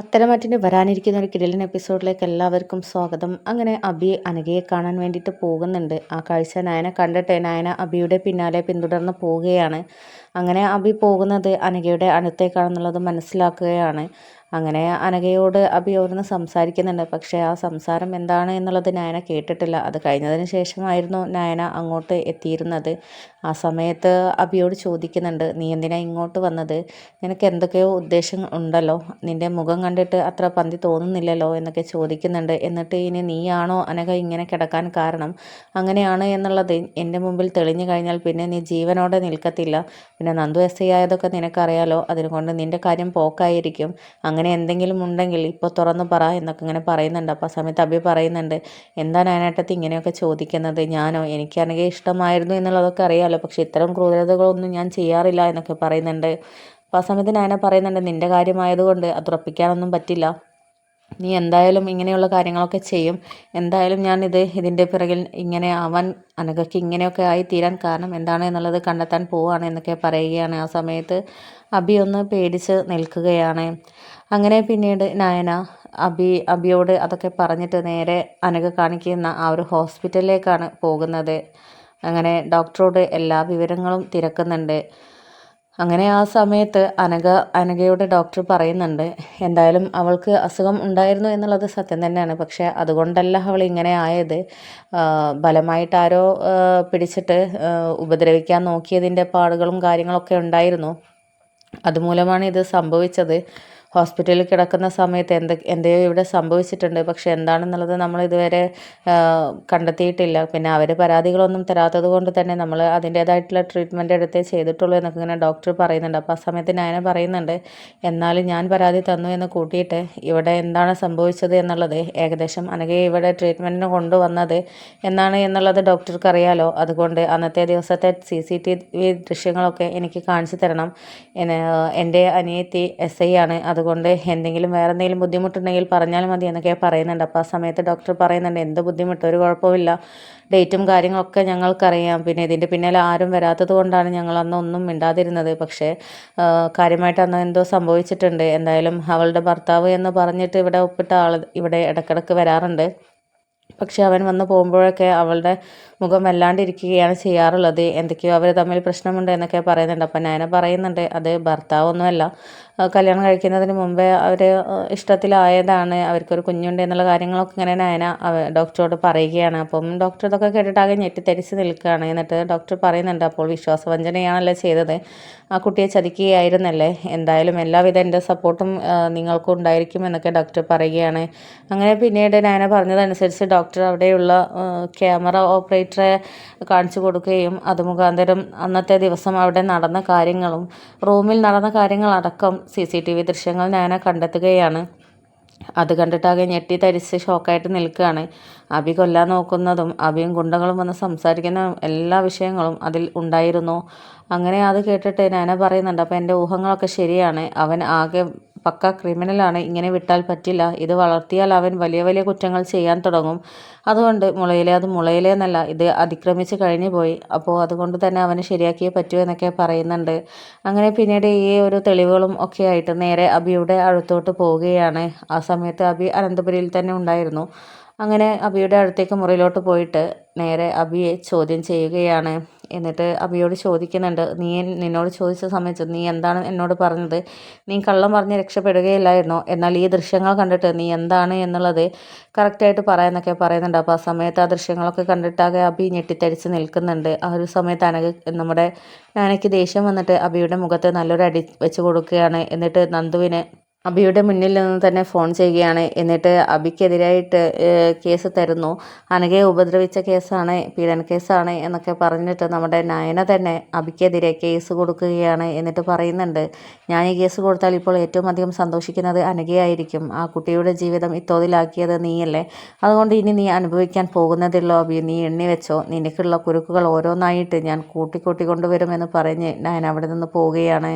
പത്തനംതിട്ട വരാനിരിക്കുന്ന ഒരു കിടിലൻ എപ്പിസോഡിലേക്ക് എല്ലാവർക്കും സ്വാഗതം. അങ്ങനെ അബി അനഘയെ കാണാൻ വേണ്ടിയിട്ട് പോകുന്നുണ്ട്. ആ കാഴ്ച നയന കണ്ടിട്ട് നയന അബിയുടെ പിന്നാലെ പിന്തുടർന്ന് പോവുകയാണ്. അങ്ങനെ അബി പോകുന്നത് അനഘയുടെ അടുത്തേക്കാണെന്നുള്ളത് മനസ്സിലാക്കുകയാണ്. അങ്ങനെ അനഘയോട് അബി ഓരോന്ന് സംസാരിക്കുന്നുണ്ട്. പക്ഷേ ആ സംസാരം എന്താണ് എന്നുള്ളത് നയന കേട്ടിട്ടില്ല. അത് കഴിഞ്ഞതിന് ശേഷമായിരുന്നു നയന അങ്ങോട്ട് എത്തിയിരുന്നത്. ആ സമയത്ത് അബിയോട് ചോദിക്കുന്നുണ്ട് നീ എന്തിനാ ഇങ്ങോട്ട് വന്നത്? നിനക്ക് എന്തൊക്കെയോ ഉദ്ദേശം ഉണ്ടല്ലോ. നിന്റെ മുഖം കണ്ടിട്ട് അത്ര പന്തി തോന്നുന്നില്ലല്ലോ എന്നൊക്കെ ചോദിക്കുന്നുണ്ട്. എന്നിട്ട് ഇനി നീയാണോ അനഘ ഇങ്ങനെ കിടക്കാൻ കാരണം? അങ്ങനെയാണ് എന്നുള്ളത് എന്റെ മുമ്പിൽ തെളിഞ്ഞു കഴിഞ്ഞാൽ പിന്നെ നീ ജീവനോടെ നിൽക്കത്തില്ല. പിന്നെ നന്ദു എസ് ഐ ആയതൊക്കെ നിനക്കറിയാലോ അതിനുകൊണ്ട് നിന്റെ കാര്യം പോക്കായിരിക്കും. അങ്ങനെ എന്തെങ്കിലും ഉണ്ടെങ്കിൽ ഇപ്പോൾ തുറന്നു പറ എന്നൊക്കെ ഇങ്ങനെ പറയുന്നുണ്ട്. അപ്പോൾ ആ സമയത്ത് അബി പറയുന്നുണ്ട് എന്താണ് അതിനായിട്ടത്ത് ഇങ്ങനെയൊക്കെ ചോദിക്കുന്നത്? ഞാനോ? എനിക്കാണെങ്കിൽ ഇഷ്ടമായിരുന്നു എന്നുള്ളതൊക്കെ അറിയാമല്ലോ പക്ഷേ ഇത്തരം ക്രൂരതകളൊന്നും ഞാൻ ചെയ്യാറില്ല എന്നൊക്കെ പറയുന്നുണ്ട്. അപ്പോൾ ആ സമയത്ത് നയന പറയുന്നുണ്ട് നിന്റെ കാര്യമായതുകൊണ്ട് അത് ഉറപ്പിക്കാനൊന്നും പറ്റില്ല. നീ എന്തായാലും ഇങ്ങനെയുള്ള കാര്യങ്ങളൊക്കെ ചെയ്യും. എന്തായാലും ഞാൻ ഇത് ഇതിന്റെ പിറകിൽ ഇങ്ങനെ ആവാൻ അനഘയ്ക്ക് ഇങ്ങനെയൊക്കെ ആയി തീരാൻ കാരണം എന്താണ് എന്നുള്ളത് കണ്ടെത്താൻ പോവുകയാണ് എന്നൊക്കെ പറയുകയാണ്. ആ സമയത്ത് അബി ഒന്ന് പേടിച്ച് നിൽക്കുകയാണ്. അങ്ങനെ പിന്നീട് നയന അബി അബിയോട് അതൊക്കെ പറഞ്ഞിട്ട് നേരെ അനഘ കാണിക്കുന്ന ആ ഒരു ഹോസ്പിറ്റലിലേക്കാണ് പോകുന്നത്. അങ്ങനെ ഡോക്ടറോട് എല്ലാ വിവരങ്ങളും തിരക്കുന്നുണ്ട്. അങ്ങനെ ആ സമയത്ത് അനഘ അനഘയോട് ഡോക്ടർ പറയുന്നുണ്ട് എന്തായാലും അവൾക്ക് അസുഖം ഉണ്ടായിരുന്നു എന്നുള്ളത് സത്യം തന്നെയാണ്. പക്ഷേ അതുകൊണ്ടല്ല അവൾ ഇങ്ങനെ ആയത്. ബലമായിട്ട് ആരോ പിടിച്ചിട്ട് ഉപദ്രവിക്കാൻ നോക്കിയതിന്റെ പാടുകളും കാര്യങ്ങളൊക്കെ ഉണ്ടായിരുന്നു. അതുമൂലമാണ് ഇത് സംഭവിച്ചത്. ഹോസ്പിറ്റലിൽ കിടക്കുന്ന സമയത്ത് എന്ത് എന്തെയോ ഇവിടെ സംഭവിച്ചിട്ടുണ്ട്. പക്ഷേ എന്താണെന്നുള്ളത് നമ്മൾ ഇതുവരെ കണ്ടെത്തിയിട്ടില്ല. പിന്നെ അവർ പരാതികളൊന്നും തരാത്തത് കൊണ്ട് തന്നെ നമ്മൾ അതിന്റേതായിട്ടുള്ള ട്രീറ്റ്മെന്റ് എടുത്തേ ചെയ്തിട്ടുള്ളൂ എന്നൊക്കെ ഇങ്ങനെ ഡോക്ടർ പറയുന്നുണ്ട്. അപ്പോൾ ആ സമയത്ത് ഞാൻ പറയുന്നുണ്ട് എന്നാലും ഞാൻ പരാതി തന്നു എന്ന് കൂട്ടിയിട്ട് ഇവിടെ എന്താണ് സംഭവിച്ചത് എന്നുള്ളത്? ഏകദേശം അനഘയെ ഇവിടെ ട്രീറ്റ്മെന്റിന് കൊണ്ടുവന്നത് എന്നാണ് എന്നുള്ളത് ഡോക്ടർക്ക് അറിയാലോ അതുകൊണ്ട് അന്നത്തെ ദിവസത്തെ സി സി ടി വി ദൃശ്യങ്ങളൊക്കെ എനിക്ക് കാണിച്ചു തരണം. എന്റെ അനിയത്തി എസ് ഐ ആണ്. അത് അതുകൊണ്ട് എന്തെങ്കിലും വേറെ എന്തെങ്കിലും ബുദ്ധിമുട്ടുണ്ടെങ്കിൽ പറഞ്ഞാൽ മതി എന്നൊക്കെ പറയുന്നുണ്ട്. അപ്പോൾ ആ സമയത്ത് ഡോക്ടർ പറയുന്നുണ്ട് എന്ത് ബുദ്ധിമുട്ട്? ഒരു കുഴപ്പമില്ല ഡേറ്റും കാര്യങ്ങളൊക്കെ ഞങ്ങൾക്കറിയാം. പിന്നെ ഇതിന്റെ പിന്നാലെ ആരും വരാത്തത് കൊണ്ടാണ് ഞങ്ങൾ അന്ന് ഒന്നും മിണ്ടാതിരുന്നത്. പക്ഷേ കാര്യമായിട്ട് അന്ന് എന്തോ സംഭവിച്ചിട്ടുണ്ട്. എന്തായാലും അവളുടെ ഭർത്താവ് എന്ന് പറഞ്ഞിട്ട് ഇവിടെ ഒപ്പിട്ട ആൾ ഇവിടെ ഇടക്കിടക്ക് വരാറുണ്ട്. പക്ഷേ അവൻ വന്ന് പോകുമ്പോഴൊക്കെ അവളുടെ മുഖം വല്ലാണ്ടിരിക്കുകയാണ് ചെയ്യാറുള്ളത്. എന്തൊക്കെയോ അവർ തമ്മിൽ പ്രശ്നമുണ്ട് എന്നൊക്കെ പറയുന്നുണ്ട്. അപ്പം നയന പറയുന്നുണ്ട് അത് ഭർത്താവൊന്നുമല്ല. കല്യാണം കഴിക്കുന്നതിന് മുമ്പേ അവർ ഇഷ്ടത്തിലായതാണ്. അവർക്കൊരു കുഞ്ഞുണ്ട് എന്നുള്ള കാര്യങ്ങളൊക്കെ ഇങ്ങനെ നയന ഡോക്ടറോട് പറയുകയാണ്. അപ്പം ഡോക്ടർ ഇതൊക്കെ കേട്ടിട്ടാകെ ഞെട്ടിത്തരിച്ച് നിൽക്കുകയാണ്. എന്നിട്ട് ഡോക്ടർ പറയുന്നുണ്ട് അപ്പോൾ വിശ്വാസവഞ്ചനയാണല്ലോ ചെയ്തത്? ആ കുട്ടിയെ ചതിക്കുകയായിരുന്നല്ലേ? എന്തായാലും എല്ലാവിധ എന്റെ സപ്പോർട്ടും നിങ്ങൾക്കും ഉണ്ടായിരിക്കും എന്നൊക്കെ ഡോക്ടർ പറയുകയാണ്. അങ്ങനെ പിന്നീട് നയന പറഞ്ഞതനുസരിച്ച് ഡോക്ടർ അവിടെയുള്ള ക്യാമറ ഓപ്പറേറ്ററെ കാണിച്ചു കൊടുക്കുകയും അത് മുഖാന്തരം അന്നത്തെ ദിവസം അവിടെ നടന്ന കാര്യങ്ങളും റൂമിൽ നടന്ന കാര്യങ്ങളടക്കം സി സി ടി വി ദൃശ്യങ്ങൾ ഞാൻ കണ്ടെത്തുകയാണ്. അത് കണ്ടിട്ടാകെ ഞെട്ടി തരിച്ച് ഷോക്കായിട്ട് നിൽക്കുകയാണ്. അബി കൊല്ലാൻ നോക്കുന്നതും അബിയും ഗുണ്ടകളും വന്ന് സംസാരിക്കുന്ന എല്ലാ വിഷയങ്ങളും അതിൽ ഉണ്ടായിരുന്നു. അങ്ങനെ അത് കേട്ടിട്ട് നാന പറയുന്നുണ്ട് അപ്പോൾ എന്റെ ഊഹങ്ങളൊക്കെ ശരിയാണ്. അവൻ ആകെ പക്ക ക്രിമിനലാണ് ഇങ്ങനെ വിട്ടാൽ പറ്റില്ല. ഇത് വളർത്തിയാൽ അവൻ വലിയ വലിയ കുറ്റങ്ങൾ ചെയ്യാൻ തുടങ്ങും. അതുകൊണ്ട് മുളയിലെ അത് മുളയിലെ എന്നല്ല ഇത് അതിക്രമിച്ച് കഴിഞ്ഞു പോയി. അപ്പോൾ അതുകൊണ്ട് തന്നെ അവന് ശരിയാക്കിയേ പറ്റൂ എന്നൊക്കെ പറയുന്നുണ്ട്. അങ്ങനെ പിന്നീട് ഈ ഒരു തെളിവുകളും ഒക്കെ ആയിട്ട് നേരെ അബിയുടെ അടുത്തോട്ട് പോവുകയാണ്. ആ സമയത്ത് അബി അനന്തപുരിയിൽ തന്നെ ഉണ്ടായിരുന്നു. അങ്ങനെ അബിയുടെ അടുത്തേക്ക് മുറിയിലോട്ട് പോയിട്ട് നേരെ അബിയെ ചോദ്യം ചെയ്യുകയാണ്. എന്നിട്ട് അബിയോട് ചോദിക്കുന്നുണ്ട് നീ നിന്നോട് ചോദിച്ച സമയത്ത് നീ എന്താണ് എന്നോട് പറഞ്ഞത്? നീ കള്ളം പറഞ്ഞ് രക്ഷപ്പെടുകയില്ലായിരുന്നോ? എന്നാൽ ഈ ദൃശ്യങ്ങൾ കണ്ടിട്ട് നീ എന്താണ് എന്നുള്ളത് കറക്റ്റായിട്ട് പറയാന്നൊക്കെ പറയുന്നുണ്ട്. അപ്പോൾ ആ സമയത്ത് ആ ദൃശ്യങ്ങളൊക്കെ കണ്ടിട്ടാകെ അബി ഞെട്ടിത്തരിച്ച് നിൽക്കുന്നുണ്ട്. ആ ഒരു സമയത്ത് അനക്ക് നമ്മുടെ നാനയ്ക്ക് ദേഷ്യം വന്നിട്ട് അബിയുടെ മുഖത്ത് നല്ലൊരു അടി വെച്ച് കൊടുക്കുകയാണ്. എന്നിട്ട് നന്ദുവിനെ അബിയുടെ മുന്നിൽ നിന്ന് തന്നെ ഫോൺ ചെയ്യുകയാണ്. എന്നിട്ട് അബിക്കെതിരായിട്ട് കേസ് തരുന്നു. അനഘയെ ഉപദ്രവിച്ച കേസാണ് പീഡന കേസാണ് എന്നൊക്കെ പറഞ്ഞിട്ട് നമ്മുടെ നയന തന്നെ അബിക്കെതിരെ കേസ് കൊടുക്കുകയാണ് എന്നിട്ട് പറയുന്നുണ്ട്. ഞാൻ ഈ കേസ് കൊടുത്താൽ ഇപ്പോൾ ഏറ്റവും അധികം സന്തോഷിക്കുന്നത് അനഘയായിരിക്കും. ആ കുട്ടിയുടെ ജീവിതം ഇത്തോതിലാക്കിയത് നീയല്ലേ? അതുകൊണ്ട് ഇനി നീ അനുഭവിക്കാൻ പോകുന്നതില്ലോ അബി നീ എണ്ണി വെച്ചോ. നിനക്കുള്ള കുരുക്കുകൾ ഓരോന്നായിട്ട് ഞാൻ കൂട്ടിക്കൂട്ടി കൊണ്ടുവരുമെന്ന് പറഞ്ഞ് ഞാൻ അവിടെ നിന്ന് പോവുകയാണ്.